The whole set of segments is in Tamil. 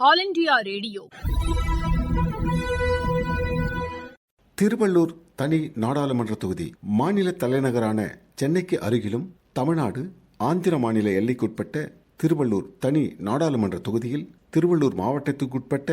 All India radio. திருவள்ளூர் தனி நாடாளுமன்ற தொகுதி மாநில தலைநகரான சென்னைக்கு அருகிலும் தமிழ்நாடு ஆந்திர மாநில எல்லைக்குட்பட்ட திருவள்ளூர் தனி நாடாளுமன்ற தொகுதியில் திருவள்ளூர் மாவட்டத்துக்குட்பட்ட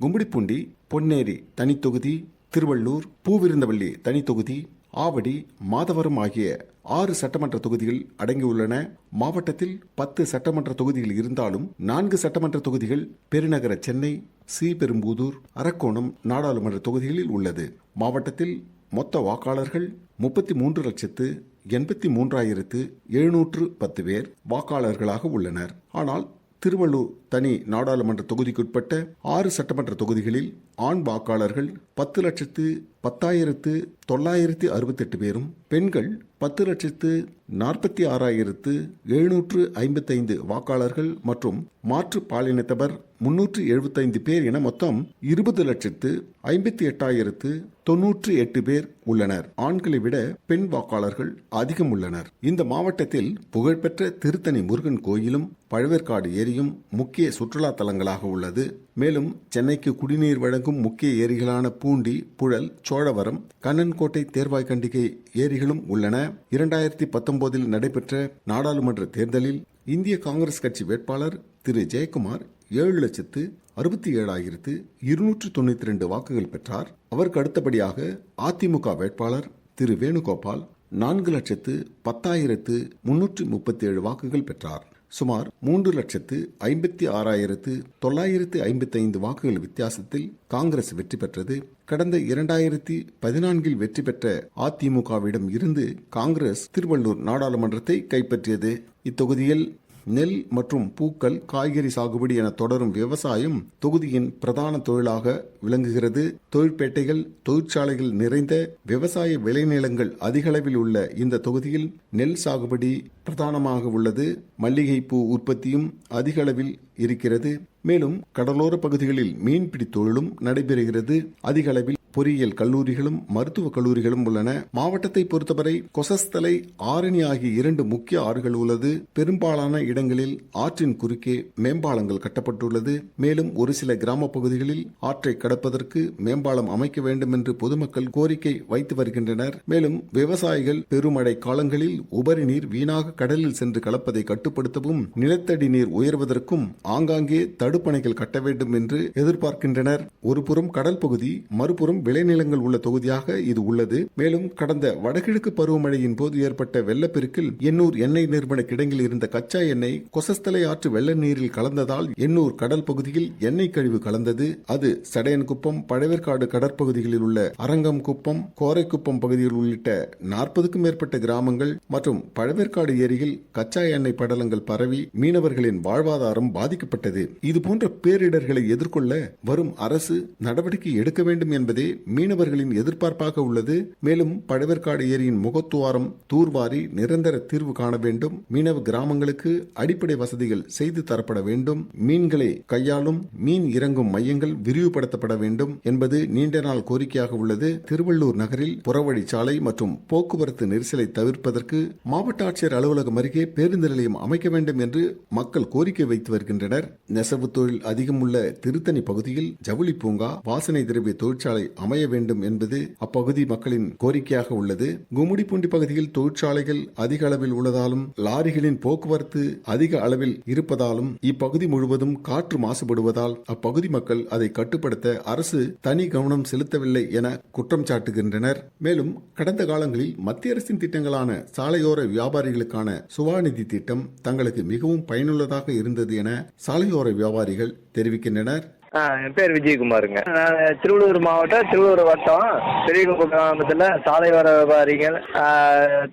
கும்பிடிப்பூண்டி பொன்னேரி தனி தொகுதி திருவள்ளூர் பூவிருந்தவள்ளி தனி தொகுதி ஆவடி மாதவரம் ஆகிய ஆறு சட்டமன்ற தொகுதிகள் அடங்கியுள்ளன. மாவட்டத்தில் பத்து சட்டமன்ற தொகுதிகள் இருந்தாலும் நான்கு சட்டமன்ற தொகுதிகள் பெருநகர சென்னை ஸ்ரீபெரும்புதூர் அரக்கோணம் நாடாளுமன்ற தொகுதிகளில் உள்ளது. மாவட்டத்தில் மொத்த வாக்காளர்கள் முப்பத்தி மூன்று லட்சத்து எண்பத்தி மூன்றாயிரத்து எழுநூற்று பத்து பேர் வாக்காளர்களாக உள்ளனர். ஆனால் திருவள்ளூர் தனி நாடாளுமன்ற தொகுதிக்குட்பட்ட ஆறு சட்டமன்ற தொகுதிகளில் ஆண் வாக்காளர்கள் பத்து லட்சத்து பத்தாயிரத்து தொள்ளாயிரத்து அறுபத்தெட்டு பேரும் பெண்கள் பத்து லட்சத்து நாற்பத்தி ஆறாயிரத்து எழுநூற்று ஐம்பத்தைந்து வாக்காளர்கள் மற்றும் மாற்று பாலினத்தவர் முன்னூற்று எழுபத்தைந்து பேர் என மொத்தம் இருபது லட்சத்து ஐம்பத்தி எட்டாயிரத்து தொன்னூற்று எட்டு பேர் உள்ளனர். ஆண்களை விட பெண் வாக்காளர்கள் அதிகம் உள்ளனர். இந்த மாவட்டத்தில் புகழ்பெற்ற திருத்தணி முருகன் கோயிலும் பழவேற்காடு ஏரியும் முக்கிய சுற்றுலா தலங்களாக உள்ளது. மேலும் சென்னைக்கு குடிநீர் வழங்கும் முக்கிய ஏரிகளான பூண்டி புழல் சோழவரம் கண்ணன்கோட்டை தேர்வாய்கண்டிகை ஏரிகளும் உள்ளன. இரண்டாயிரத்தி பத்தொன்பதில் நடைபெற்ற நாடாளுமன்ற தேர்தலில் இந்திய காங்கிரஸ் கட்சி வேட்பாளர் திரு. ஜெயக்குமார் ஏழு லட்சத்து அறுபத்தி ஏழாயிரத்து இருநூற்று தொண்ணூற்றி ரெண்டு வாக்குகள் பெற்றார். அவருக்கு அடுத்தபடியாக அதிமுக வேட்பாளர் திரு வேணுகோபால் நான்கு லட்சத்து பத்தாயிரத்து முன்னூற்று முப்பத்தி ஏழு வாக்குகள் பெற்றார். சுமார் மூன்று லட்சத்து ஐம்பத்தி ஆறாயிரத்து தொள்ளாயிரத்து ஐம்பத்தி ஐந்து வாக்குகள் வித்தியாசத்தில் காங்கிரஸ் வெற்றி பெற்றது. கடந்த இரண்டாயிரத்தி பதினான்கில் வெற்றி பெற்ற அதிமுகவிடம் இருந்து காங்கிரஸ் திருவள்ளூர் நாடாளுமன்றத்தை கைப்பற்றியது. இத்தொகுதியில் நெல் மற்றும் பூக்கள் காய்கறி சாகுபடி என தொடரும் விவசாயம் தொகுதியின் பிரதான தொழிலாக விளங்குகிறது. தொழிற்பேட்டைகள் தொழிற்சாலைகள் நிறைந்த விவசாய விளைநிலங்கள் அதிகளவில் உள்ள இந்த தொகுதியில் நெல் சாகுபடி பிரதானமாக உள்ளது. மல்லிகைப்பூ உற்பத்தியும் அதிகளவில் இருக்கிறது. மேலும் கடலோர பகுதிகளில் மீன்பிடி தொழிலும் நடைபெறுகிறது. அதிகளவில் பொறியியல் கல்லூரிகளும் மருத்துவக் கல்லூரிகளும் உள்ளன. மாவட்டத்தை பொறுத்தவரை கொசஸ்தலை ஆரணி ஆகிய இரண்டு முக்கிய ஆறுகள் உள்ளது. பெரும்பாலான இடங்களில் ஆற்றின் குறுக்கே மேம்பாலங்கள் கட்டப்பட்டுள்ளது. மேலும் ஒரு சில கிராம பகுதிகளில் ஆற்றை கடப்பதற்கு மேம்பாலம் அமைக்க வேண்டும் என்று பொதுமக்கள் கோரிக்கை வைத்து வருகின்றனர். மேலும் விவசாயிகள் பெருமழை காலங்களில் உபரி நீர் வீணாக கடலில் சென்று கலப்பதை கட்டுப்படுத்தவும் நிலத்தடி நீர் உயர்வதற்கும் ஆங்காங்கே தடுப்பணைகள் கட்ட வேண்டும் என்று எதிர்பார்க்கின்றனர். ஒருபுறம் கடல் பகுதி மறுபுறம் விளைநிலங்கள் உள்ள தொகுதியாக இது உள்ளது. மேலும் கடந்த வடகிழக்கு பருவமழையின் போது ஏற்பட்ட வெள்ளப்பெருக்கில் எண்ணூர் எண்ணெய் நிறுவன கிடங்கில் இருந்த கச்சா எண்ணெய் கொசஸ்தலை ஆற்று வெள்ள நீரில் கலந்ததால் எண்ணூர் கடல் பகுதியில் எண்ணெய் கழிவு கலந்தது. அது சடையன்குப்பம் பழவேற்காடு கடற்பகுதிகளில் உள்ள அரங்கம் குப்பம் கோரைக்குப்பம் பகுதிகள் உள்ளிட்ட நாற்பதுக்கும் மேற்பட்ட கிராமங்கள் மற்றும் பழவேற்காடு ஏரியில் கச்சா எண்ணெய் படலங்கள் பரவி மீனவர்களின் வாழ்வாதாரம் பாதிக்கப்பட்டது. இதுபோன்ற பேரிடர்களை எதிர்கொள்ள வரும் அரசு நடவடிக்கை எடுக்க வேண்டும் என்பதே மீனவர்களின் எதிர்பார்ப்பாக உள்ளது. மேலும் பழவேற்காடு ஏரியின் முகத்துவாரம் தூர்வாரி நிரந்தர தீர்வு காண வேண்டும். மீனவ கிராமங்களுக்கு அடிப்படை வசதிகள் செய்து தரப்பட வேண்டும். மீன்களை கையாளும் மீன் இறங்கும் மையங்கள் விரிவுபடுத்தப்பட வேண்டும் என்பது நீண்ட நாள் கோரிக்கையாக உள்ளது. திருவள்ளூர் நகரில் புறவழிச்சாலை மற்றும் போக்குவரத்து நெரிசலை தவிர்ப்பதற்கு மாவட்ட ஆட்சியர் அலுவலகம் அருகே பேருந்து நிலையம் அமைக்க வேண்டும் என்று மக்கள் கோரிக்கை வைத்து வருகின்றனர். நெசவு தொழில் அதிகம் உள்ள திருத்தணி பகுதியில் ஜவுளி பூங்கா வாசனை திரவிய தொழிற்சாலை அமைய வேண்டும் என்பது அப்பகுதி மக்களின் கோரிக்கையாக உள்ளது. கும்முடிப்பூண்டி பகுதியில் தொழிற்சாலைகள் அதிக அளவில் உள்ளதாலும் லாரிகளின் போக்குவரத்து அதிக அளவில் இருப்பதாலும் இப்பகுதி முழுவதும் காற்று மாசுபடுவதால் அப்பகுதி மக்கள் அதை கட்டுப்படுத்த அரசு தனி கவனம் செலுத்தவில்லை என குற்றம் சாட்டுகின்றனர். மேலும் கடந்த காலங்களில் மத்திய அரசின் திட்டங்களான சாலையோர வியாபாரிகளுக்கான சுவாநிதி திட்டம் தங்களுக்கு மிகவும் பயனுள்ளதாக இருந்தது என சாலையோர வியாபாரிகள் தெரிவிக்கின்றனர். ஆ என் பேர் விஜயகுமாருங்க. நான் திருவள்ளூர் மாவட்டம் திருவள்ளூர் வட்டம் பெரியகுப்பம் கிராமத்தில் வர வியாபாரிகள்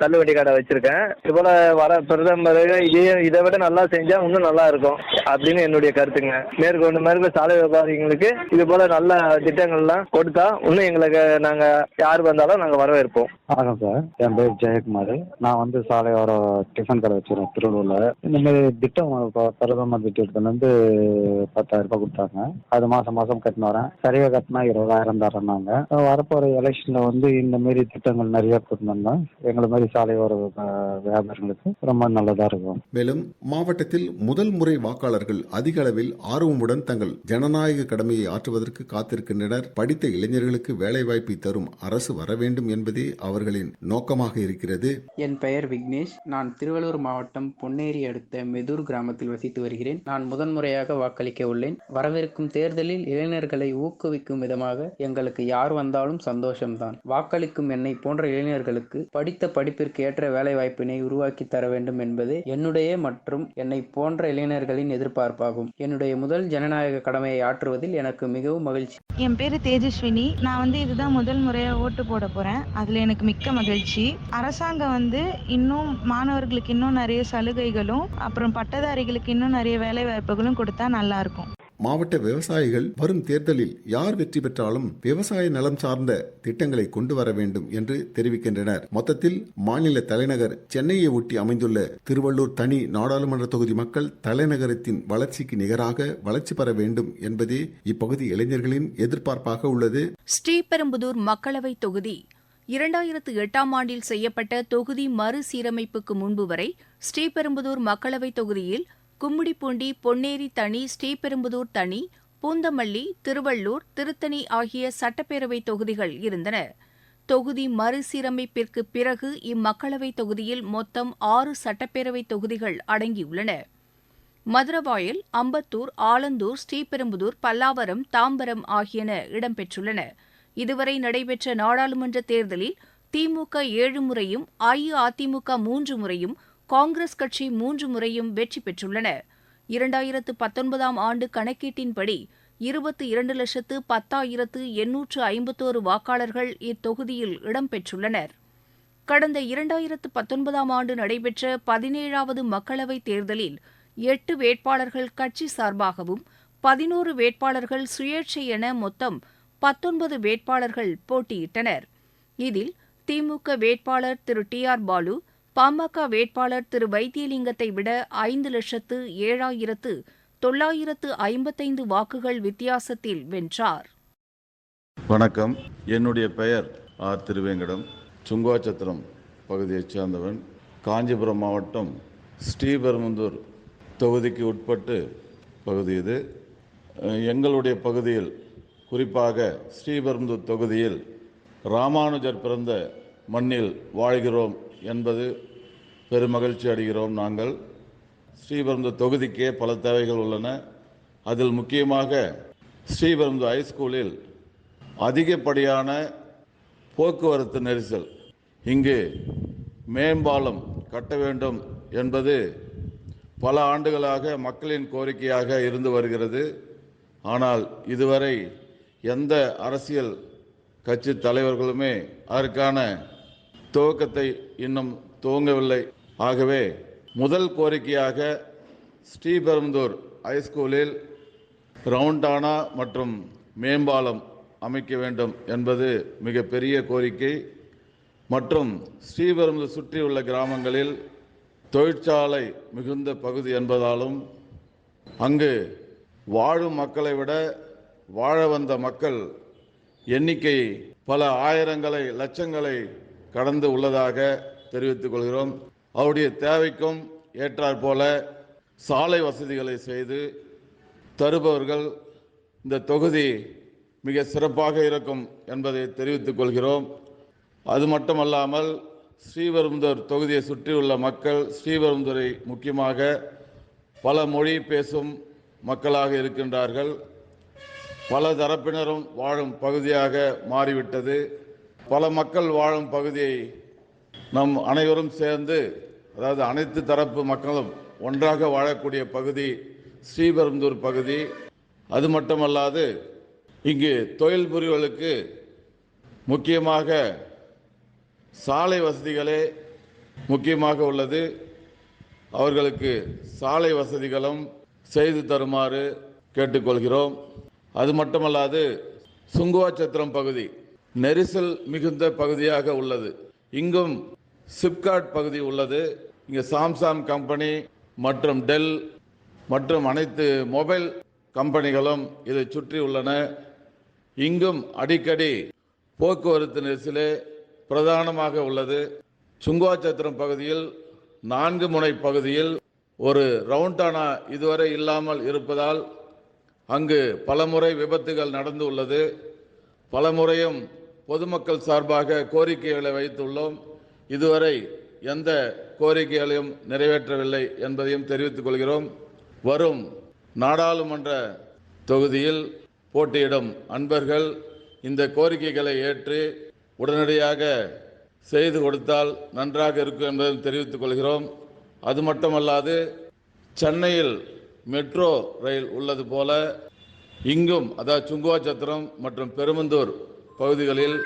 தள்ளுவண்டி கடை வச்சுருக்கேன். இதுபோல் வர பிரதமர் இதே இதை விட நல்லா செஞ்சால் இன்னும் நல்லா இருக்கும் அப்படின்னு என்னுடைய கருத்துங்க. மேற்கொண்டு மேற்கொண்டு சாலை வியாபாரிகளுக்கு இது போல் நல்ல திட்டங்கள்லாம் கொடுத்தா இன்னும் எங்களுக்கு நாங்கள் யார் வந்தாலும் நாங்கள் வரவேற்போம். வணக்கம் சார். என் பேர் ஜெயக்குமார். நான் வந்து சாலையோர டிஃபன் கடை வச்சுருக்கேன் திருவள்ளூரில். இந்த மாதிரி திட்டம் பிரதமர் திட்டத்துல இருந்து பத்தாயிரம் ரூபாய் கொடுத்தாங்க. அது மாதம் மாதம் கட்டின்னு வரேன். சரியாக கட்டினா இருபதாயிரம் தரேன்னாங்க வரப்போகிற எலெக்ஷனில் வந்து இந்த மாதிரி திட்டங்கள் நிறைய கொண்டு எங்களை மாதிரி சாலையோர வியாபாரிகளுக்கு ரொம்ப நல்லதாக இருக்கும். மேலும் மாவட்டத்தில் முதல் முறை வாக்காளர்கள் அதிக அளவில் ஆர்வமுடன் தங்கள் ஜனநாயக கடமையை ஆற்றுவதற்கு காத்திருக்கின்றனர். படித்த இளைஞர்களுக்கு வேலைவாய்ப்பை தரும் அரசு வர வேண்டும் என்பதே அவர்களின் நோக்கமாக இருக்கிறது. என் பெயர் விக்னேஷ். நான் திருவள்ளூர் மாவட்டம் பொன்னேரி அடுத்த மெதூர் கிராமத்தில் வசித்து வருகிறேன். நான் முதன்முறையாக வாக்களிக்க உள்ளேன். வரவிருக்கும் தேர்தலில் இளைஞர்களை ஊக்குவிக்கும் விதமாக எங்களுக்கு யார் வந்தாலும் சந்தோஷம்தான். வாக்களிக்கும் என்னை போன்ற இளைஞர்களுக்கு படித்த படிப்பிற்கு ஏற்ற வேலைவாய்ப்பினை உருவாக்கி தர வேண்டும் என்பது என்னுடைய மற்றும் என்னை போன்ற இளைஞர்களின் எதிர்பார்ப்பாகும். என்னுடைய முதல் ஜனநாயக கடமையை ஆற்றுவதில் எனக்கு மிகவும் மகிழ்ச்சி. என் பேரு தேஜஸ்வினி. நான் வந்து இதுதான் முதல் முறையா ஓட்டு போட போறேன். அதுல எனக்கு மிக்க மகிழ்ச்சி. அரசாங்கம் வந்து இன்னும் மாணவர்களுக்கு இன்னும் நிறைய சலுகைகளும் அப்புறம் பட்டதாரிகளுக்கு இன்னும் நிறைய வேலை வாய்ப்புகளும் கொடுத்தா நல்லா இருக்கும். மாவட்ட விவசாயிகள் வரும் தேர்தலில் யார் வெற்றி பெற்றாலும் விவசாய நலம் சார்ந்த திட்டங்களை கொண்டு வர வேண்டும் என்று தெரிவிக்கின்றனர். மொத்தத்தில் மாநில தலைநகர் சென்னையை ஒட்டி அமைந்துள்ள திருவள்ளூர் தனி நாடாளுமன்ற தொகுதி மக்கள் தலைநகரத்தின் வளர்ச்சிக்கு நிகராக வளர்ச்சி பெற வேண்டும் என்பதே இப்பகுதி இளைஞர்களின் எதிர்பார்ப்பாக உள்ளது. ஸ்ரீபெரும்புதூர் மக்களவைத் தொகுதி இரண்டாயிரத்து எட்டாம் ஆண்டில் செய்யப்பட்ட தொகுதி மறுசீரமைப்புக்கு முன்பு வரை ஸ்ரீபெரும்புதூர் மக்களவைத் தொகுதியில் கும்மிடிப்பூண்டி பொன்னேரி தனி ஸ்ரீபெரும்புதூர் தனி பூந்தமல்லி திருவள்ளூர் திருத்தணி ஆகிய சட்டப்பேரவை தொகுதிகள் இருந்தன. தொகுதி மறுசீரமைப்பிற்கு பிறகு இம்மக்களவை தொகுதியில் மொத்தம் ஆறு சட்டப்பேரவை தொகுதிகள் அடங்கியுள்ளன. மதுரவாயல் அம்பத்தூர் ஆலந்தூர் ஸ்ரீபெரும்புதூர் பல்லாவரம் தாம்பரம் ஆகியன இடம்பெற்றுள்ளன. இதுவரை நடைபெற்ற நாடாளுமன்ற தேர்தலில் திமுக ஏழு முறையும் அஇஅதிமுக மூன்று முறையும் காங்கிரஸ் கட்சி மூன்று முறையும் வெற்றி பெற்றுள்ளன. இரண்டாயிரத்து பத்தொன்பதாம் ஆண்டு கணக்கீட்டின்படி இருபத்தி இரண்டு லட்சத்து பத்தாயிரத்து எண்ணூற்று ஐம்பத்தோரு வாக்காளர்கள் இத்தொகுதியில் இடம்பெற்றுள்ளனர் கடந்த இரண்டாயிரத்து பத்தொன்பதாம் ஆண்டு நடைபெற்ற பதினேழாவது மக்களவைத் தேர்தலில் எட்டு வேட்பாளர்கள் கட்சி சார்பாகவும் பதினோரு வேட்பாளர்கள் சுயேட்சை என மொத்தம் பத்தொன்பது வேட்பாளர்கள் போட்டியிட்டனர். இதில் திமுக வேட்பாளர் திரு டி ஆர் பாலு பாமக வேட்பாளர் திரு வைத்தியலிங்கத்தை விட ஐந்து லட்சத்து ஏழாயிரத்து தொள்ளாயிரத்து ஐம்பத்தைந்து வாக்குகள் வித்தியாசத்தில் வென்றார். வணக்கம். என்னுடைய பெயர் ஆர். திருவேங்கடம். சுங்காச்சத்திரம் பகுதியைச் சேர்ந்தவன். காஞ்சிபுரம் மாவட்டம் ஸ்ரீபெரும்புதூர் தொகுதிக்கு உட்பட்டு பகுதி இது. எங்களுடைய பகுதியில் குறிப்பாக ஸ்ரீபெரும்புதூர் தொகுதியில் ராமானுஜர் பிறந்த மண்ணில் வாழ்கிறோம் என்பது பெருமகிழ்ச்சி அடைகிறோம் நாங்கள். ஸ்ரீபெரும்புதூர் தொகுதிக்கே பல தேவைகள் உள்ளன. அதில் முக்கியமாக ஸ்ரீபெரும்புதூர் ஹைஸ்கூலில் அதிகப்படியான போக்குவரத்து நெரிசல். இங்கு மேம்பாலம் கட்ட வேண்டும் என்பது பல ஆண்டுகளாக மக்களின் கோரிக்கையாக இருந்து வருகிறது. ஆனால் இதுவரை எந்த அரசியல் கட்சி தலைவர்களுமே அதற்கான துவக்கத்தை இன்னும் துவங்கவில்லை. ஆகவே முதல் கோரிக்கையாக ஸ்ரீபெரும்புதூர் ஹைஸ்கூலில் ரவுண்டானா மற்றும் மேம்பாலம் அமைக்க வேண்டும் என்பது மிகப்பெரிய கோரிக்கை. மற்றும் ஸ்ரீபெரும்புதூர் சுற்றியுள்ள கிராமங்களில் தொழிற்சாலை மிகுந்த பகுதி என்பதாலும் அங்கு வாழும் மக்களை விட வாழ வந்த மக்கள் எண்ணிக்கை பல ஆயிரங்களை லட்சங்களை கடந்து உள்ளதாக தெரிவித்துக் கொள்கிறோம். அவருடைய தேவைக்கும் ஏற்றாற்போல சாலை வசதிகளை செய்து தருபவர்கள் இந்த தொகுதி மிக சிறப்பாக இருக்கும் என்பதை தெரிவித்துக் கொள்கிறோம். அது மட்டுமல்லாமல் ஸ்ரீபெரும்புதூர் தொகுதியை சுற்றியுள்ள மக்கள் ஸ்ரீபெரும்புதூரை முக்கியமாக பல மொழி பேசும் மக்களாக இருக்கின்றார்கள். பல தரப்பினரும் வாழும் பகுதியாக மாறிவிட்டது. பல மக்கள் வாழும் பகுதியை நம் அனைவரும் சேர்ந்து அதாவது அனைத்து தரப்பு மக்களும் ஒன்றாக வாழக்கூடிய பகுதி ஸ்ரீபெரும்புதூர் பகுதி. அது மட்டுமல்லாது இங்கு தொழில் புரிவர்களுக்கு முக்கியமாக சாலை வசதிகளே முக்கியமாக உள்ளது. அவர்களுக்கு சாலை வசதிகளும் செய்து தருமாறு கேட்டுக்கொள்கிறோம். அது மட்டுமல்லாது சுங்குவாச்சத்திரம் பகுதி நெரிசல் மிகுந்த பகுதியாக உள்ளது. இங்கும் சிப்காட் பகுதி உள்ளது. இங்கே சாம்சாங் கம்பெனி மற்றும் டெல் மற்றும் அனைத்து மொபைல் கம்பெனிகளும் இதை சுற்றி உள்ளன. இங்கும் அடிக்கடி போக்குவரத்து நெரிசலே பிரதானமாக உள்ளது. சுங்குவாச்சத்திரம் பகுதியில் நான்கு முனை பகுதியில் ஒரு ரவுண்டானா இதுவரை இல்லாமல் இருப்பதால் அங்கு பலமுறை விபத்துகள் நடந்து உள்ளது. பலமுறையும் பொதுமக்கள் சார்பாக கோரிக்கைகளை வைத்துள்ளோம். இதுவரை எந்த கோரிக்கைகளையும் நிறைவேற்றவில்லை என்பதையும் தெரிவித்துக் கொள்கிறோம். வரும் நாடாளுமன்ற தொகுதியில் போட்டியிடும் அன்பர்கள் இந்த கோரிக்கைகளை ஏற்று உடனடியாக செய்து கொடுத்தால் நன்றாக இருக்கும் என்பதையும் தெரிவித்துக் கொள்கிறோம். அது மட்டுமல்லாது சென்னையில் மெட்ரோ ரயில் உள்ளது போல இங்கும் அதாவது சுங்குவாச்சத்திரம் மற்றும் பெருமந்தூர் பகுதிகளில்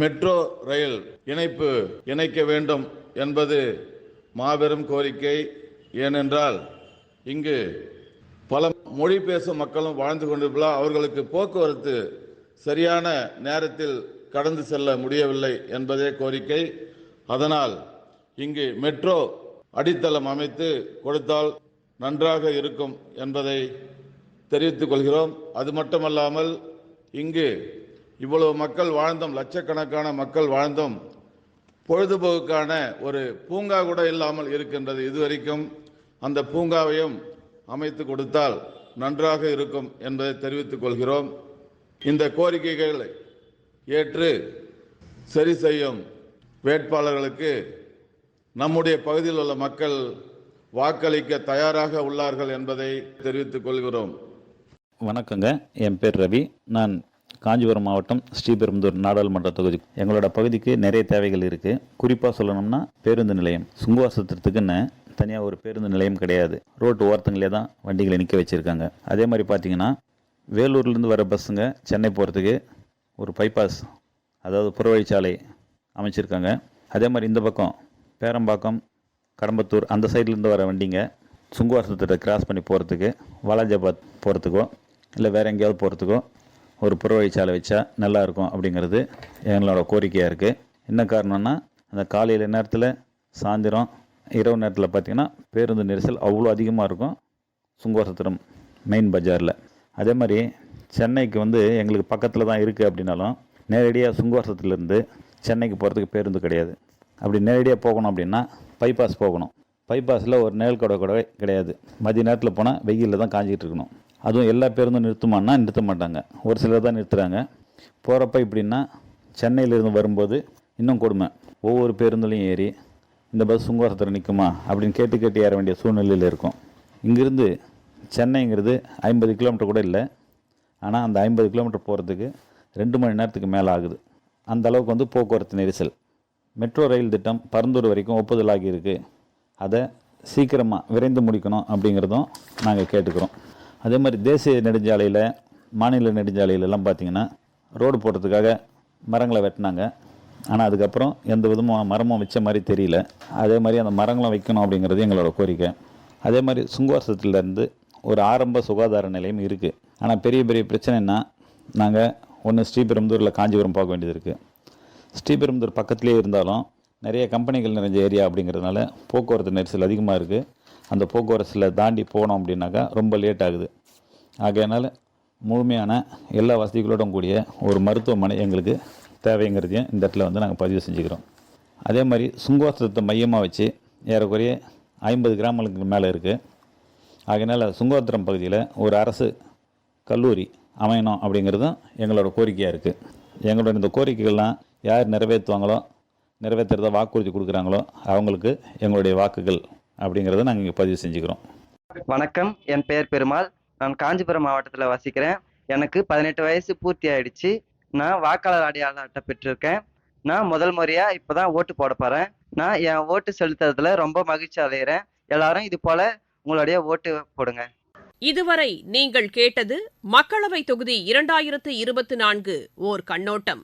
மெட்ரோ ரயில் இணைப்பு இணைக்க வேண்டும் என்பது மாபெரும் கோரிக்கை. ஏனென்றால் இங்கு பல மொழி பேசும் மக்களும் வாழ்ந்து கொண்டிருப்பதால் அவர்களுக்கு போக்குவரத்து சரியான நேரத்தில் கடந்து செல்ல முடியவில்லை என்பதே கோரிக்கை. அதனால் இங்கு மெட்ரோ அடித்தளம் அமைத்து கொடுத்தால் நன்றாக இருக்கும் என்பதை தெரிவித்துக் கொள்கிறோம். அது மட்டுமல்லாமல் இங்கு இவ்வளவு மக்கள் வாழ்ந்தோம் லட்சக்கணக்கான மக்கள் வாழ்ந்தோம். பொழுதுபோக்குக்கான ஒரு பூங்கா கூட இல்லாமல் இருக்கின்றது இதுவரைக்கும். அந்த பூங்காவையும் அமைத்து கொடுத்தால் நன்றாக இருக்கும் என்பதை தெரிவித்துக் கொள்கிறோம். இந்த கோரிக்கைகளை ஏற்று சரி செய்யும் வேட்பாளர்களுக்கு நம்முடைய பகுதியில் உள்ள மக்கள் வாக்களிக்க தயாராக உள்ளார்கள் என்பதை தெரிவித்துக் கொள்கிறோம். வணக்கங்க என் பேர் ரவி. நான் காஞ்சிபுரம் மாவட்டம் ஸ்ரீபெரும்புதூர் நாடாளுமன்ற தொகுதி. எங்களோட பகுதிக்கு நிறைய தேவைகள் இருக்குது குறிப்பாக சொல்லணும்னா பேருந்து நிலையம். சுங்குவாசத்திரத்துக்குன்னு தனியாக ஒரு பேருந்து நிலையம் கிடையாது. ரோட்டு ஓரத்துங்களே தான் வண்டிகளை நிற்க வச்சுருக்காங்க. அதே மாதிரி பார்த்தீங்கன்னா வேலூர்லேருந்து வர பஸ்ஸுங்க சென்னை போகிறதுக்கு ஒரு பைபாஸ் அதாவது புறவழிச்சாலை அமைச்சிருக்காங்க. அதே மாதிரி இந்த பக்கம் பேரம்பாக்கம் கடம்பத்தூர் அந்த சைட்லேருந்து வர வண்டிங்க சுங்குவாசத்திரத்தை கிராஸ் பண்ணி போகிறதுக்கு வாலாஜாபாத் போகிறதுக்கோ இல்லை வேறு எங்கேயாவது போகிறதுக்கோ ஒரு புறவழிச்சாலை வச்சா நல்லாயிருக்கும் அப்படிங்கிறது எங்களோட கோரிக்கையாக இருக்குது என்ன காரணம்னா அந்த காலையில் நேரத்தில் சாயந்தரம் இரவு நேரத்தில் பார்த்திங்கன்னா பேருந்து நெரிசல் அவ்வளோ அதிகமாக இருக்கும். சுங்கோசத்திரம் மெயின் பஜாரில். அதே மாதிரி சென்னைக்கு வந்து எங்களுக்கு பக்கத்தில் தான் இருக்குது அப்படின்னாலும் நேரடியாக சுங்கோசத்துலேருந்து சென்னைக்கு போகிறதுக்கு பேருந்து கிடையாது. அப்படி நேரடியாக போகணும் அப்படின்னா பைபாஸ் போகணும். பைபாஸில் ஒரு நேல் கடை கூட கிடையாது. மதிய நேரத்தில் போனால் வெயிலில் தான் காஞ்சிக்கிட்டு இருக்கணும். அதுவும் எல்லா பேருந்தும் நிறுத்துமான்னா நிறுத்த மாட்டாங்க ஒரு சிலர் தான் நிறுத்துகிறாங்க போகிறப்ப இப்படின்னா சென்னையிலேருந்து வரும்போது இன்னும் கொடுமை. ஒவ்வொரு பேருந்துலையும் ஏறி இந்த பஸ் சுங்குவாசத்தில் நிற்குமா அப்படின்னு கேட்டு கேட்டு ஏற வேண்டிய சூழ்நிலையில் இருக்கும். இங்கிருந்து சென்னைங்கிறது ஐம்பது கிலோமீட்டர் கூட இல்லை. ஆனால் அந்த ஐம்பது கிலோமீட்டர் போகிறதுக்கு ரெண்டு மணி நேரத்துக்கு மேலே ஆகுது. அந்த அளவுக்கு வந்து போக்குவரத்து நெரிசல். மெட்ரோ ரயில் திட்டம் பரந்தூர் வரைக்கும் ஒப்புதல் ஆகியிருக்கு அதை சீக்கிரமாக விரைந்து முடிக்கணும் அப்படிங்கிறதும் நாங்கள் கேட்டுக்கிறோம். அதே மாதிரி தேசிய நெடுஞ்சாலையில் மாநில நெடுஞ்சாலையிலலாம் பார்த்தீங்கன்னா ரோடு போடுறதுக்காக மரங்களை வெட்டினாங்க. ஆனால் அதுக்கப்புறம் எந்த விதமான மரமும் வச்ச மாதிரி தெரியல. அதே மாதிரி அந்த மரங்களும் வைக்கணும் அப்படிங்கிறது எங்களோட கோரிக்கை. அதே மாதிரி சுங்குவாசத்துலேருந்து ஒரு ஆரம்ப சுகாதார நிலையம் இருக்குது ஆனால் பெரிய பெரிய பிரச்சனைனா நாங்கள் ஒன்று ஸ்ரீபெரும்புதூரில் காஞ்சிபுரம் போக வேண்டியது இருக்குது ஸ்ரீபெரும்புதூர் பக்கத்துலேயே இருந்தாலும் நிறைய கம்பெனிகள் நிறைஞ்ச ஏரியா அப்படிங்கிறதுனால போக்குவரத்து நெரிசல் அதிகமாக இருக்குது அந்த போக்குவரத்தில் தாண்டி போனோம் அப்படின்னாக்கா ரொம்ப லேட் ஆகுது. ஆகையினால முழுமையான எல்லா வசதிகளோடும் கூடிய ஒரு மருத்துவமனை எங்களுக்கு தேவைங்கிறதையும் இந்த இடத்துல வந்து நாங்கள் பதிவு செஞ்சுக்கிறோம். அதே மாதிரி சுங்கோத்திரத்தை மையமாக வச்சு ஏறக்குறைய ஐம்பது கிராமங்களுக்கு மேலே இருக்குது ஆகையினால சுங்கோத்திரம் பகுதியில் ஒரு அரசு கல்லூரி அமையணும் அப்படிங்கிறதும் எங்களோட கோரிக்கையாக இருக்குது எங்களோட இந்த கோரிக்கைகள்லாம் யார் நிறைவேற்றுவாங்களோ நிறைவேற்றுறத வாக்குறுதி கொடுக்குறாங்களோ அவங்களுக்கு எங்களுடைய வாக்குகள் அப்படிங்கிறத நாங்கள் இங்கே பதிவு செஞ்சுக்கிறோம். வணக்கம். என் பெயர் பெருமாள். நான் காஞ்சிபுரம் மாவட்டத்தில் வசிக்கிறேன். எனக்கு பதினெட்டு வயசு பூர்த்தி ஆயிடுச்சு. நான் வாக்காளர் அடையாள அட்டை பெற்றிருக்கேன். நான் முதல் முறையாக இப்போ தான் ஓட்டு போட போகிறேன் நான் என் ஓட்டு செலுத்துறதுல ரொம்ப மகிழ்ச்சி அடைகிறேன் எல்லாரும் இது போல் உங்களுடைய ஓட்டு போடுங்க. இதுவரை நீங்கள் கேட்டது மக்களவை தொகுதி இரண்டாயிரத்து இருபத்தி நான்கு ஓர் கண்ணோட்டம்.